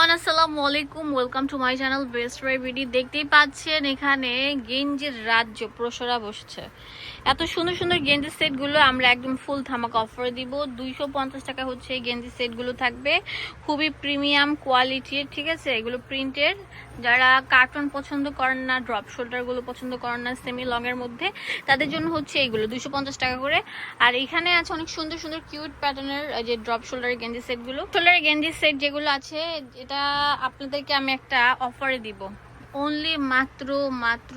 Everyone আসসালামু আলাইকুম welcome to my channel best video দেখতেই পাচ্ছেন, এখানে গেঞ্জির রাজ্য, প্রসরা বসছে। এত সুন্দর সুন্দর গেঞ্জি সেটগুলো আমরা একদম ফুল থামাক অফার দিব। দুইশো পঞ্চাশ টাকা হচ্ছে এই গেঞ্জি সেটগুলো থাকবে। খুবই প্রিমিয়াম কোয়ালিটির ঠিক আছে? এগুলো প্রিন্টের যারা কার্টন পছন্দ করেন না ড্রপ শোল্ডারগুলো পছন্দ করেন না সেমি লংয়ের মধ্যে, তাদের জন্য হচ্ছে এইগুলো দুশো টাকা করে। আর এখানে আছে অনেক সুন্দর সুন্দর কিউট প্যাটার্নের যে ড্রপ শোল্ডার গেঞ্জি সেটগুলো শোল্ডারের গেঞ্জি সেট যেগুলো আছে, এটা আপনাদেরকে আমি একটা অফারে দিব। অনলি মাত্র মাত্র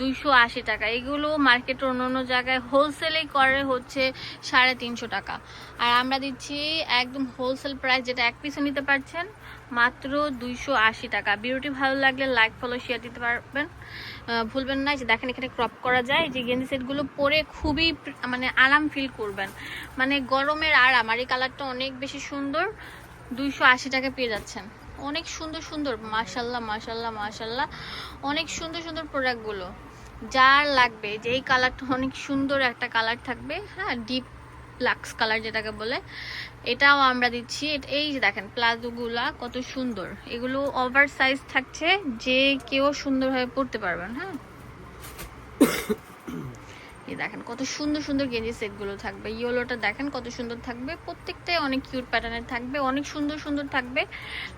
দুইশো আশি টাকা। এগুলো মার্কেটের অন্য অন্য জায়গায় হোলসেলেই করে হচ্ছে সাড়ে তিনশো টাকা। আর আমরা দিচ্ছি একদম হোলসেল প্রাইস যেটা এক পিসও নিতে পারছেন, মাত্র দুইশো আশি টাকা। ভিডিওটি ভালো লাগলে লাইক ফলো শেয়ার দিতে পারবেন। ভুলবেন না যে দেখেন এখানে ক্রপ করা যায় যে গেঞ্জি সেটগুলো পরে খুবই মানে আরাম ফিল করবেন। মানে গরমের আরাম, আর এই কালারটা অনেক বেশি সুন্দর, দুইশো আশি টাকা পেয়ে যাচ্ছেন। অনেক সুন্দর সুন্দর মাশাল্লাহ মাশাল্লাহ মাশাল্লাহ অনেক সুন্দর সুন্দর প্রোডাক্টগুলো যার লাগবে, যেই কালারটা অনেক সুন্দর একটা কালার থাকবে হ্যাঁ ডিপ লাক্স কালার যেটাকে বলে, এটাও আমরা দিচ্ছি। এই যে দেখেন, প্লাজোগুলা কত সুন্দর। এগুলো ওভার সাইজ থাকছে, যে কেউ সুন্দরভাবে পরতে পারবেন হ্যাঁ। এই দেখেন কত সুন্দর সুন্দর গেঞ্জি সেটগুলো থাকবে। ইয়েলোটা দেখেন কত সুন্দর থাকবে। প্রত্যেকটাই অনেক কিউট প্যাটার্নের থাকবে, অনেক সুন্দর সুন্দর থাকবে।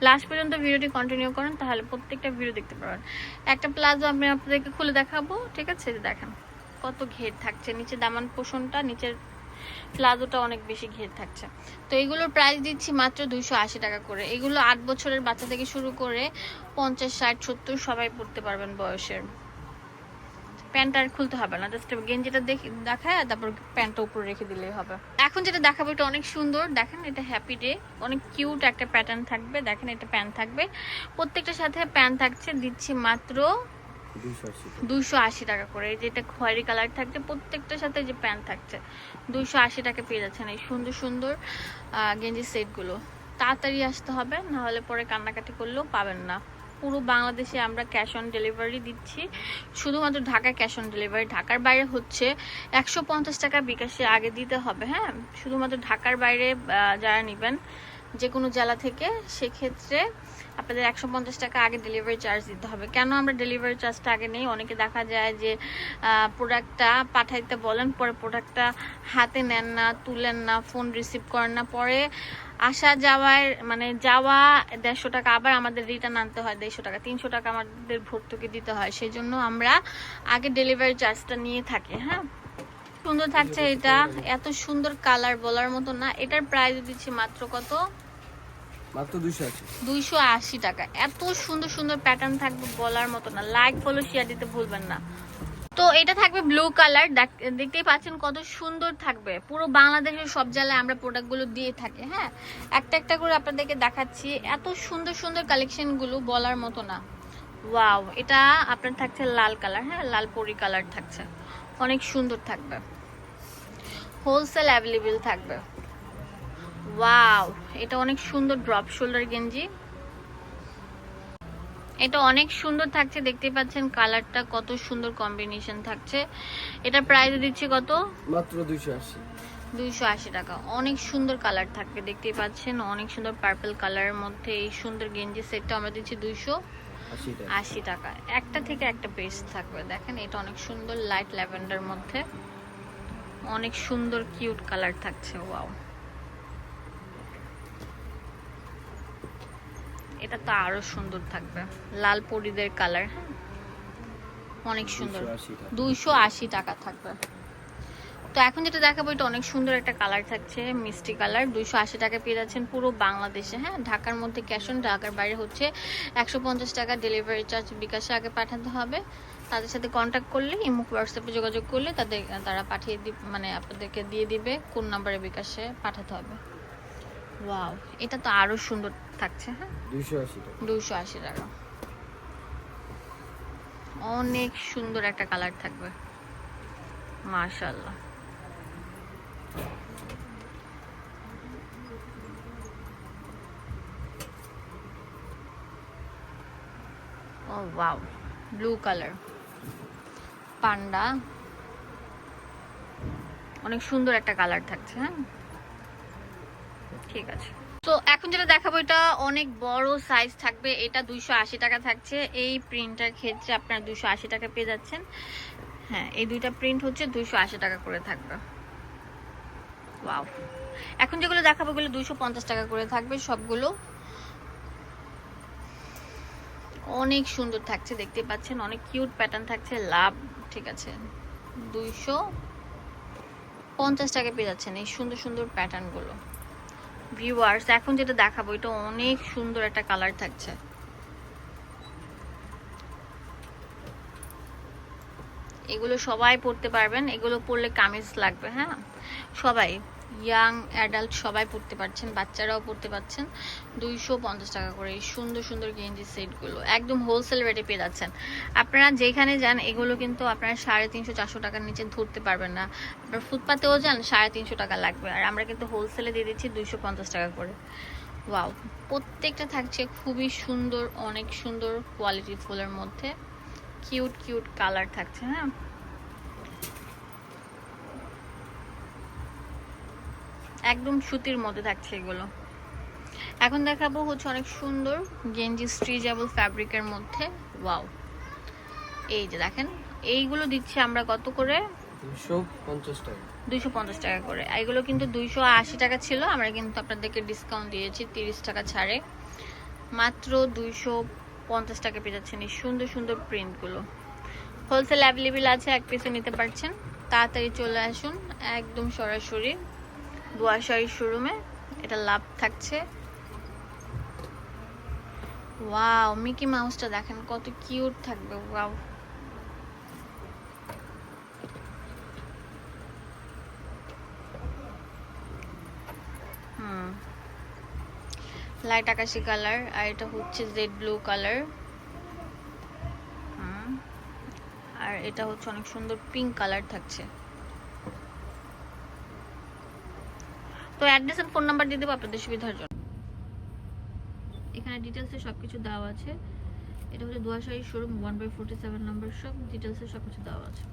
লাস্ট পর্যন্ত ভিডিওটি কন্টিনিউ করেন, তাহলে প্রত্যেকটা ভিডিও দেখতে পারবেন। একটা প্লাজো আমি আপনাদেরকে খুলে দেখাবো, ঠিক আছে? দেখেন, কত ঘের থাকছে। নিচে দামান পোষণটা, নিচের প্লাজোটা অনেক বেশি ঘের থাকছে। তো এগুলোর প্রাইস দিচ্ছি মাত্র দুইশো আশি টাকা করে। এগুলো আট বছরের বাচ্চা থেকে শুরু করে পঞ্চাশ, ষাট, সত্তর সবাই পড়তে পারবেন বয়সের। প্যান্ট আর খুলতে হবে না জাস্ট গেঞ্জিটা দেখে দেখায় তারপর প্যান্টটা উপরে রেখে দিলেই হবে। এখন যেটা দেখাবো এটা অনেক সুন্দর দেখেন এটা হ্যাপি ডে অনেক কিউট একটা প্যাটার্ন থাকবে দেখেন এটা প্যান্ট থাকবে। প্রত্যেকটার সাথে প্যান্ট থাকছে দিচ্ছি মাত্র দুইশো আশি টাকা। করে এই যে এটা খয়েরি কালার থাকছে প্রত্যেকটার সাথে যে প্যান্ট থাকছে দুইশো আশি টাকা পেয়ে যাচ্ছেন এই সুন্দর সুন্দর গেঞ্জি সেটগুলো তাড়াতাড়ি আসতে হবে না হলে পরে কান্নাকাটি করলেও পাবেন না। পুরো বাংলাদেশে আমরা ক্যাশ অন ডেলিভারি দিচ্ছি। শুধুমাত্র ঢাকা ক্যাশ অন ডেলিভারি ঢাকার বাইরে হচ্ছে একশো পঞ্চাশ টাকা বিকাশে আগে দিতে হবে হ্যাঁ? শুধুমাত্র ঢাকার বাইরে যারা নেবেন যে কোনো জেলা থেকে, সেক্ষেত্রে আপনাদের একশো পঞ্চাশ টাকা আগে ডেলিভারি চার্জ দিতে হবে। কেন আমরা ডেলিভারি চার্জটা আগে নেই? অনেকে দেখা যায় যে প্রোডাক্টটা পাঠাইতে বলেন, পরে প্রোডাক্টটা হাতে নেন না, তুলেন না ফোন রিসিভ করেন না, পরে আসা যাওয়ার মানে যাওয়া দেড়শো টাকা আবার আমাদের রিটার্ন আনতে হয় দেড়শো টাকা তিনশো টাকা আমাদের ভর্তুকি দিতে হয়। সেই জন্য আমরা আগে ডেলিভারি চার্জটা নিয়ে থাকি হ্যাঁ? সুন্দর থাকছে এটা। এত সুন্দর কালার বলার মতো না। এটার প্রাইস দিচ্ছি মাত্র কত? মাত্র দুইশো আশি। দুইশো আশি টাকা। এত সুন্দর সুন্দর প্যাটার্ন থাকবে বলার মতো না। লাইক ফলো শেয়ার দিতে ভুলবেন না। তো এটা থাকবে ব্লু কালার দেখতেই পাচ্ছেন কত সুন্দর থাকবে। পুরো বাংলাদেশের সব জেলায় আমরা প্রোডাক্টগুলো দিয়ে থাকি হ্যাঁ? একটা একটা করে আপনাদেরকে দেখাচ্ছি। এত সুন্দর সুন্দর কালেকশনগুলো বলার মতো না। ওয়াও এটা আপনার থাকছে লাল কালার হ্যাঁ? লাল পরি কালার থাকছে। অনেক সুন্দর থাকবে। হোলসেল অ্যাভেলেবেল থাকবে। ওয়াও এটা অনেক সুন্দর ড্রপ শোল্ডার গেঞ্জি। এটা অনেক সুন্দর থাকছে দেখতে পাচ্ছেন কালারটা কত সুন্দর কম্বিনেশন থাকছে। এটা প্রাইস দিচ্ছি কত? মাত্র দুইশো আশি। দুইশো আশি টাকা। অনেক সুন্দর কালার থাকবে দেখতেই পাচ্ছেন অনেক সুন্দর পার্পল কালারের মধ্যে এই সুন্দর গেঞ্জি সেটটা আমরা দিচ্ছি দুইশো আশি টাকা। একটা থেকে একটা পেজ থাকবে দেখেন এটা অনেক সুন্দর লাইট ল্যাভেন্ডার মধ্যে। অনেক সুন্দর কিউট কালার থাকছে ওয়াও এটা তো আরও সুন্দর থাকবে। লাল পরিদের কালার হ্যাঁ? অনেক সুন্দর। দুইশো আশি টাকা। থাকবে। তো এখন যেটা দেখাবো এটা অনেক সুন্দর একটা কালার থাকছে মিষ্টি কালার। দুইশো আশি টাকা পেয়ে যাচ্ছেন পুরো বাংলাদেশে হ্যাঁ? ঢাকার মধ্যে ক্যাশ অন ঢাকার বাইরে হচ্ছে একশো পঞ্চাশ টাকা ডেলিভারি চার্জ বিকাশে আগে পাঠাতে হবে। তাদের সাথে কন্ট্যাক্ট করলে ইমুক হোয়াটসঅ্যাপে যোগাযোগ করলে তাদের তারা পাঠিয়ে দি মানে আপনাদেরকে দিয়ে দিবে কোন নাম্বারে বিকাশে পাঠাতে হবে। ওয়াও এটা তো আরও সুন্দর। থাকছে হ্যাঁ? দুইশো আশি টাকা। দুইশো আশি টাকা। অনেক সুন্দর একটা কালার থাকবে। মাশাল্লাহ ও ওয়াও ব্লু কালার। পান্ডা। অনেক সুন্দর একটা কালার থাকছে হ্যাঁ? ঠিক আছে। তো এখন যেটা দেখাবো, এটা অনেক বড় সাইজ থাকবে। এটা দুইশো আশি টাকা থাকছে। এই প্রিন্টার ক্ষেত্রে আপনারা দুইশো আশি টাকা পেয়ে যাচ্ছেন। হ্যাঁ এই দুইটা প্রিন্ট হচ্ছে দুইশো আশি টাকা করে থাকবে। ওয়াও এখন যেগুলো দেখাবো ওগুলো দুইশো পঞ্চাশ টাকা করে থাকবে। সবগুলো অনেক সুন্দর থাকছে, দেখতে পাচ্ছেন। অনেক কিউট প্যাটার্ন থাকছে। লাভ, ঠিক আছে, দুইশো পঞ্চাশ টাকা পেয়ে যাচ্ছেন এই সুন্দর সুন্দর প্যাটার্নগুলো ভিউয়ার্স এখন যেটা দেখাবো, এটা অনেক সুন্দর একটা কালার থাকছে। এগুলো সবাই পড়তে পারবেন, এগুলো পরলে কামিজ লাগবে হ্যাঁ? সবাই। ইয়াং অ্যাডাল্ট সবাই পড়তে পারছেন, বাচ্চারাও পড়তে পারছেন। দুইশো পঞ্চাশ টাকা করে এই সুন্দর সুন্দর গেঞ্জি সেটগুলো। একদম হোলসেল রেটে পেয়ে যাচ্ছেন। আপনারা যেখানে যান, এগুলো কিন্তু আপনারা সাড়ে তিনশো, চারশো টাকার নিচে ধরতে পারবেন না। আপনার ফুটপাতেও যান, সাড়ে তিনশো টাকা লাগবে। আর আমরা কিন্তু হোলসেলে দিয়ে দিচ্ছি দুইশো পঞ্চাশ টাকা করে। ওয়াও প্রত্যেকটা থাকছে খুবই সুন্দর, অনেক সুন্দর কোয়ালিটি ফুলের মধ্যে। কিউট কিউট কালার থাকছে হ্যাঁ? একদম সুতির মধ্যে থাকছে এগুলো। এখন দেখাবো হচ্ছে অনেক সুন্দর গেঞ্জি স্ট্রিচেবল ফ্যাব্রিকের মধ্যে। ওয়াও। এই যে দেখেন এইগুলো দিচ্ছি আমরা কত করে? পঞ্চাশ টাকা। দুইশো পঞ্চাশ টাকা করে। এগুলো কিন্তু দুইশো আশি টাকা ছিল আমরা কিন্তু আপনাদেরকে ডিসকাউন্ট দিয়েছি তিরিশ টাকা ছাড়ে। মাত্র দুইশো পঞ্চাশ টাকা পেয়ে যাচ্ছেন এই সুন্দর সুন্দর প্রিন্টগুলো হোলসেল অ্যাভেলেবেল আছে এক পিসে নিতে পারছেন। তাড়াতাড়ি চলে আসুন একদম সরাসরি। দুয়াশারি শোরুমে। এটা লাভ থাকছে। ওয়াও, মিকি মাউসটা দেখেন, কত কিউট থাকবে, ওয়াও। লাইট আকাশি কালার, আর এটা হচ্ছে জেড ব্লু কালার। হুম। আর এটা হচ্ছে অনেক সুন্দর পিঙ্ক কালার থাকছে। তো অ্যাড্রেস আর ফোন নাম্বার দিয়ে দেবো আপনাদের সুবিধার জন্য। এখানে ডিটেলসে সব কিছু দেওয়া আছে। এটা হচ্ছে Duashahi showroom one by forty seven number সব ডিটেলসে সব কিছু দেওয়া আছে।